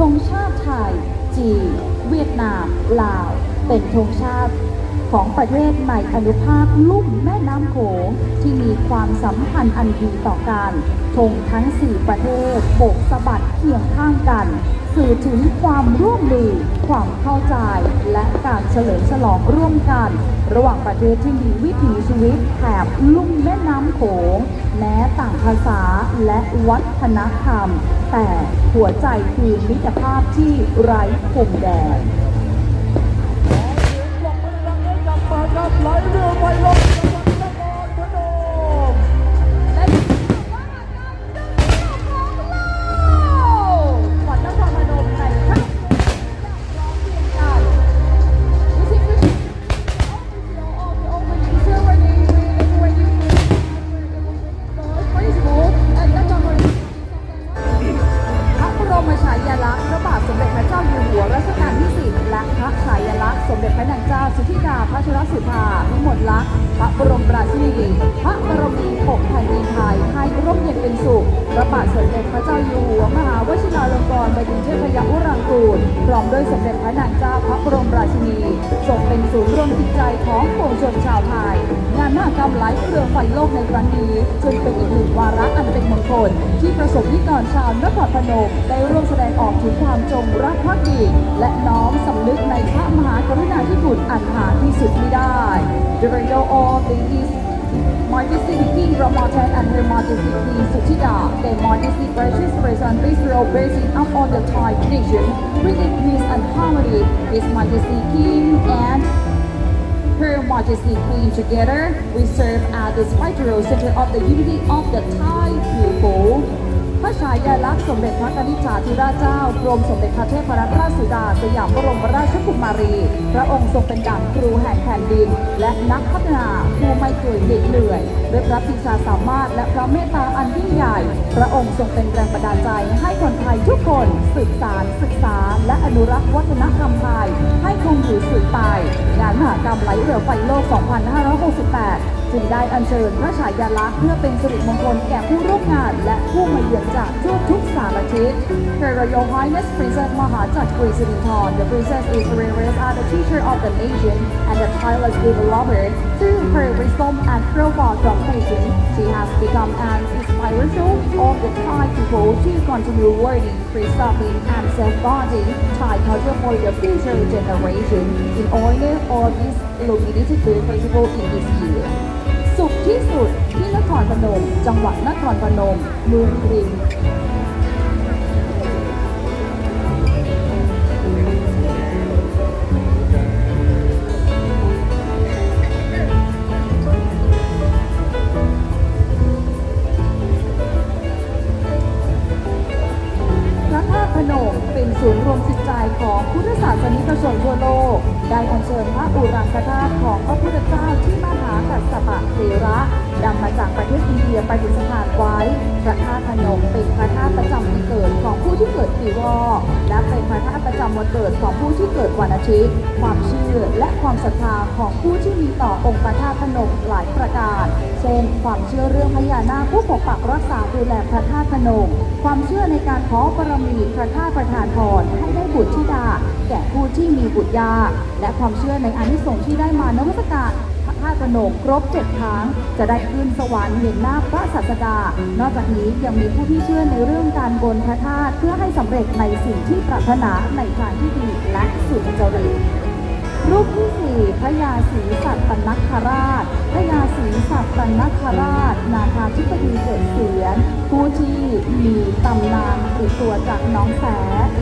ธงชาติไทย จีนเวียดนาม ลาว เป็นธงชาติของประเทศในอนุภาคลุ่มแม่น้ำโขงที่มีความสัมพันธ์อันดีต่อกันธงทั้ง 4 ประเทศโบกสะบัดเคียงข้างกัน สื่อถึงความร่วมมือ ความเข้าใจ และการเฉลิมฉลองร่วมกัน ระหว่างประเทศที่มีวิถีชีวิตแถบลุ่มแม่น้ำโขงแม้ต่างภาษาและวัฒนธรรม แต่หัวใจคือมิตรภาพที่ไร้พรมแดนไหลเรือไปลง พระบาทสมเด็จพระเจ้าอยู่หัวมหาวชิราลงกรณ์บดินทร์เทพยวรังกูลพร้อมด้วยสมเด็จพระนางเจ้าพระบรมราชินีทรงเป็นศูนย์รวมจิตใจของปวงชนชาวไทย งานมหกรรมไหลเรือไฟโลกในครั้งนี้จึงเป็นอีกหนึ่งวาระอันเป็นมงคล ที่ประสบนิกรชาวนครพนมได้ร่วมแสดงออกถึงความจงรักภักดี และน้อมสำนึกในพระมหากรุณาธิคุณอันหาที่สุดไมิได้ The Radio of the East Majesty and Her Majesty Queen their Majesty Precious Present Israel raising up on the Thai and harmony. His Majesty King and Her Majesty Queen together, we serve as the spiritual center of the unity of the Thai people. พระฉายาลักษณ์สมเด็จพระนิษฐาธิราชเจ้ากรมสมเด็จพระเทพรัตนราชสุดาสยามบรมราชกุมารี พระองค์ทรงเป็นดั่งครูแห่งแผ่นดิน และนักพัฒนาผู้ไม่เคยเหน็ดเหนื่อยด้วยพระปิชาสามารถและพระเมตตาอันยิ่งใหญ่ พระองค์ทรงเป็นแรงบันดาลใจให้คนไทยทุกคนสืบสานศึกษา และอนุรักษ์วัฒนธรรมไทยให้คงอยู่สืบไปงานมหากรรมไหลเรือไฟโลก 2568 จึงได้อัญเชิญพระฉายาลักษณ์เพื่อเป็นสิริมงคลแก่ผู้ร่วมงานและผู้มาเยือนจากทั่วทุกสารทิศ Her Royal Highness Princess Mahachakri Si ริธร The Princess is revered as the teacher of the nation and the tireless developer. Through her wisdom and profound compassion, she has become an inspiration of the Thai people to continue learning, preserving, and safeguarding Thai culture for the future generation. In honor of this illuminated day festival in this year. สุขที่สุดที่นครพนม จังหวัดนครพนม เมืองกริง กัสสปะเทระนำมาจากประเทศอินเดียประดิษฐานไว้ พระธาตุพนมเป็นพระธาตุประจำปีเกิดของผู้ที่เกิดปีวอกและเป็นพระธาตุประจำวันเกิดของผู้ที่เกิดวันอาทิตย์ ความเชื่อและความศรัทธาของผู้ที่มีต่อองค์พระธาตุพนมหลายประการ เช่น ความเชื่อเรื่องพญานาคผู้ปกปักรักษาดูแลพระธาตุพนม ความเชื่อในการขอบารมีพระธาตุประทานพรให้ได้บุตรธิดา แก่ผู้ที่มีบุตรยากและความเชื่อในอนิสงส์ที่ได้มานวัตการ พระธาตุพนมครบเจ็ดครั้ง จะได้ขึ้นสวรรค์เห็นหน้าพระศาสดา นอกจากนี้ยังมีผู้ที่เชื่อในเรื่องการบนพระธาตุเพื่อให้สำเร็จในสิ่งที่ปรารถนาในทางที่ดีและสุจริตรูปที่สี่พระยาศรีสัตตนคราช พระยาศรีสัตตนคราช นาคาธิบดีเจ็ดเสียนผู้ที่มีตำนานติดตัวจากน้องแส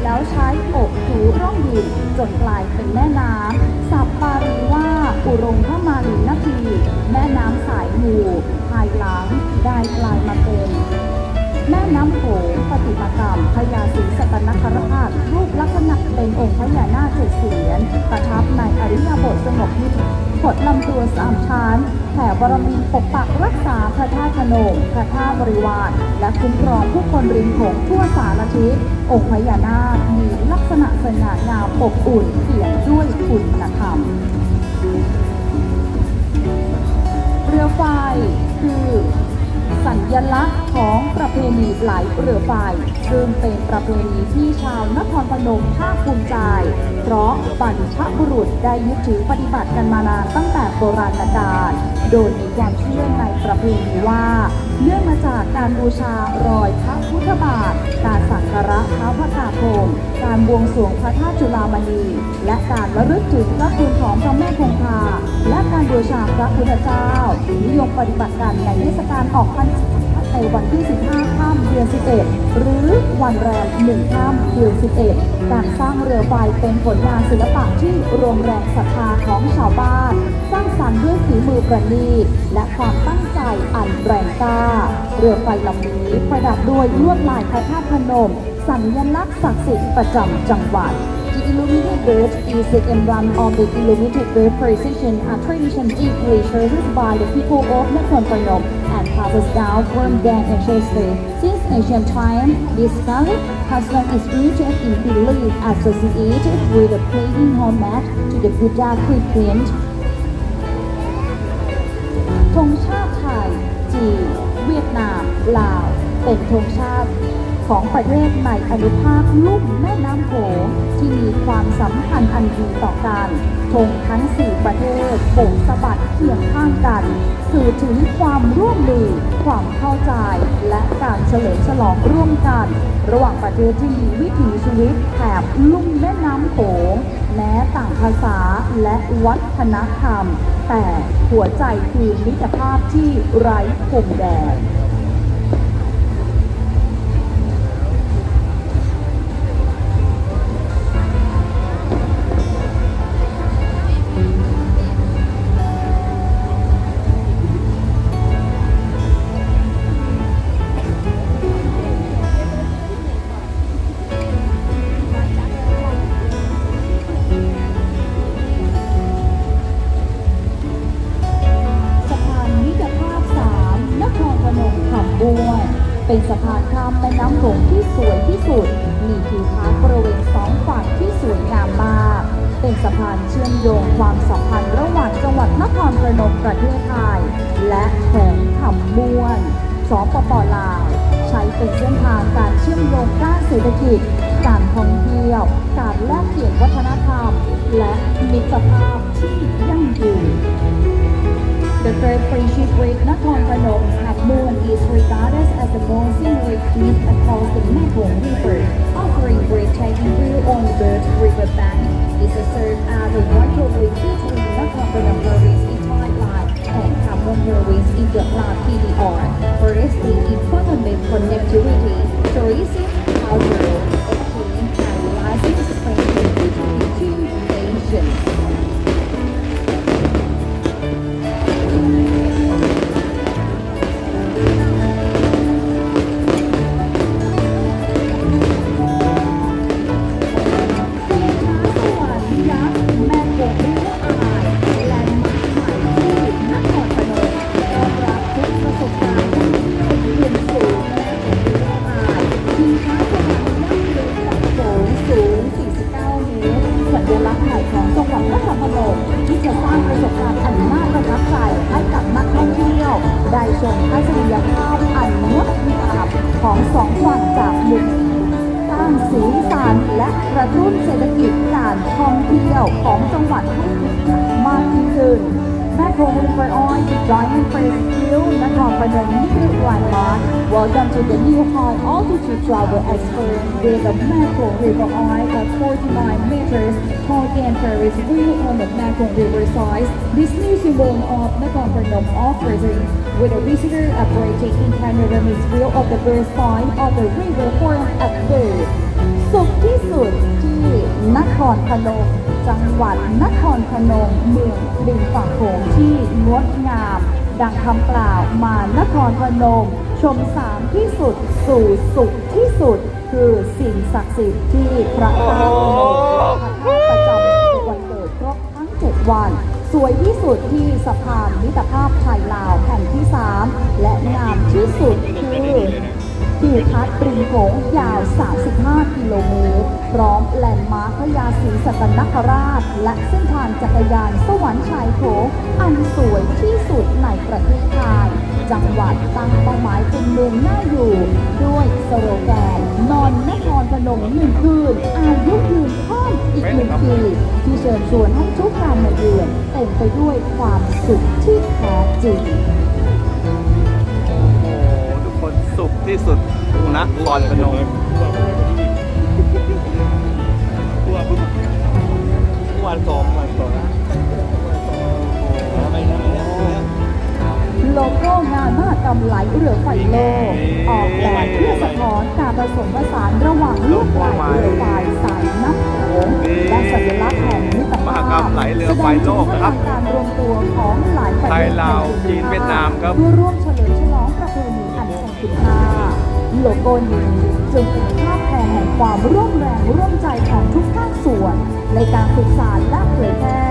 แล้วใช้อกถูร่องดินจนกลายเป็นแม่น้ำสับปารีว่า อุรงพระมารีนาที แม่น้ำสายหมู่ภายหลังได้กลายมาเป็นแม่น้ำโขงปฏิมากรรมพญาศรีสัตนคราชรูปลักษณะเป็นองค์พญานาคเจ็ดเสียนประทับในอริยบทสงบนิขดลำตัวสามชั้นแผ่บารมีปกปักรักษาพระธาตุพนมพระธาตุบริวาร และคุ้มครองผู้คนริมโขงทั่วสารทิศองค์พญานาคมีลักษณะสง่างามอบอุ่นเปี่ยมด้วยคุณธรรม คือสัญลักษณ์ของประเพณีไหลเรือไฟซึ่งเป็นประเพณีที่ชาวนครพนมภาคภูมิใจ เพราะบรรพบุรุษได้ยึดถือปฏิบัติกันมานานตั้งแต่โบราณกาลโดยมีความเชื่อในประเพณีว่า เนื่องมาจากการบูชารอยพระพุทธบาท การสักการะพระกาโพง การบวงสรวงพระธาตุจุฬามณี และการระลึกถึงพระคุณของพระแม่คงคา และการบูชาพระพุทธเจ้านิยมปฏิบัติกันในเทศกาลออกพรรษาในวันที่ 15ค่ำเดือน 11 หรือวันแรม1ค่ำเดือน 11 การสร้างเรือไฟเป็นผลงานศิลปะที่รวมแรงศรัทธาของชาวบ้าน สร้างสรรค์ด้วยฝีมือประณีตและความตั้งใจอันแรงกล้า เรือไฟลำนี้ประดับด้วยลวดลายพระธาตุพนม สัญลักษณ์ศักดิ์สิทธิ์ประจำจังหวัด The illuminated bird is the emblem of the illuminated bird precision, a tradition deeply cherished by the people of Nakhon Phanom and passes down from their ancestors. Since ancient times, this Catholic custom is rooted in belief associated with the paying homage to the Buddha preprint ธงชาติไทย จีน เวียดนาม ลาว เป็นธงชาติ ของประเทศในอนุภาคลุ่มแม่น้ำโขงที่มีความสัมพันธ์อันดีต่อกันธงทั้งสี่ประเทศโบกสะบัดเคียงข้างกัน สื่อถึงความร่วมมือ ความเข้าใจ และการเฉลิมฉลองร่วมกัน ระหว่างประเทศที่มีวิถีชีวิตแถบลุ่มแม่น้ำโขงแม้ต่างภาษาและวัฒนธรรม แต่หัวใจคือมิตรภาพที่ไร้พรมแดน เป็นสะพานข้ามแม่น้ำโขงที่สวยที่สุด มีทิวทัศน์บริเวณสองฝั่งที่สวยงามมาก เป็นสะพานเชื่อมโยงความสัมพันธ์ระหว่างจังหวัดนครพนมประเทศไทย และแขวงคำบ้วนสปปลาว ใช้เป็นเส้นทางการเชื่อมโยงด้านเศรษฐกิจ การท่องเที่ยว การแลกเปลี่ยนวัฒนธรรม และมิตรภาพที่ยั่งยืน The third friendship with Nakhon Phanom Khammuon is regarded as the most scenic beach across the Mekong River, offering breathtaking view on the Bird River bank. This served as a link between Nakhon Phanom province in Thailand and Khammuon province in the Vietnam PDR, boosting economic connectivity, tourism, cultural exchange, and licensing friendship between two nations. กระตุ้นเศรษฐกิจการท่องเที่ยวของจังหวัดให้คึกคักมากยิ่งขึ้นแม่โคงริเวอร์ออยล์ Giant Face Hill นครพนมนี่คือวันมาร์ Welcome to the new high altitude travel experience with the Mekong River Oil of 49 meters tall and Ferris wheel on the Mekong River side. This new symbol of Nakhon Phanom offers with a visitor a breathtaking panoramic view of the first side of the river formed at bird. สุดที่สุดที่นครพนม จังหวัดนครพนม เมืองริมฝั่งโขงที่งดงาม ดังคำกล่าวมานครพนม ชมสามที่สุดสู่สุดที่สุด คือสิ่งศักดิ์สิทธิ์ที่พระธาตุพนมพระธาประจำวันเกิดครบทั้ง7วันสวยที่สุดที่สะพานมิตรภาพไทยลาวแห่งที่ 3 และงามที่สุดคือ ทิวทัศน์ริมโขงยาว 35 กิโลเมตร พร้อมแลนด์มาร์คพญาศรีสัตนคราช และเส้นทางจักรยานสวรรค์ชายโขงอันสวยที่สุดในประเทศไทย จังหวัดตั้งเป้าหมายเป็นเมืองน่าอยู่ ด้วยสโลแกน นอนนครพนมหนึ่งคืน อายุยืนข้ามอีกหนึ่งปีที่เชิญชวนให้ทุกการมาเยือนเต็มไปด้วยความสุขที่แท้จริง ที่สุดนครพนมวันสองวันสองไปนะไปนะโลโก้งานมหกรรมไหลเรือไฟโลกออกแบบเพื่อสะท้อนการผสมผสานระหว่างลวดลายเรือไฟสายน้ำโขงและสัญลักษณ์แห่งมิตรมภาหพกรรมไหลเรือไฟโลกนะครับแสดงถึงพลังการรวมตัวของหลายประเทศไทยลาวจีนเวียดนามครับเพื่อร่วม โลโก้นี้จึงเป็นภาพแทนแห่งความร่วมแรงร่วมใจของทุกภาคส่วน ในการศึกษาและเผยแพร่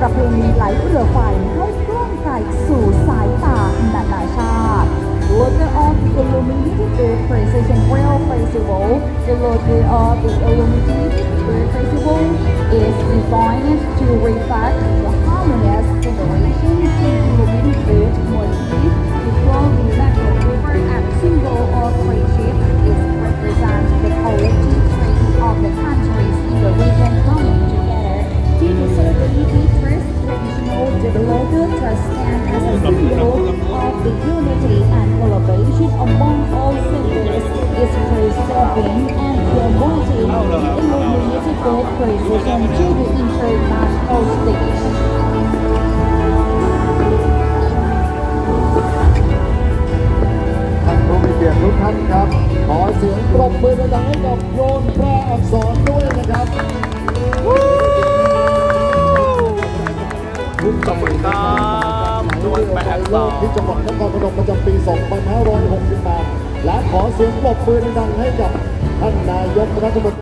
ประเพณีไหลเรือไฟให้กล้องไกลสู่สายตานานาชาติ Logo of the Illuminated Bird Precision Rail Festival The logo of the Illuminated Bird Festival is designed to reflect the harmonious generation to illuminated motif สียงปรบมือดังให้กับโยนแพร่อักษรด้วยนะครับขอบคุณครับโยนแพร่อักษรที่จังหวัดนครพนมประจำปี 2568 และขอเสียงปรบมือดังให้กับท่านนายกรัฐมนตรี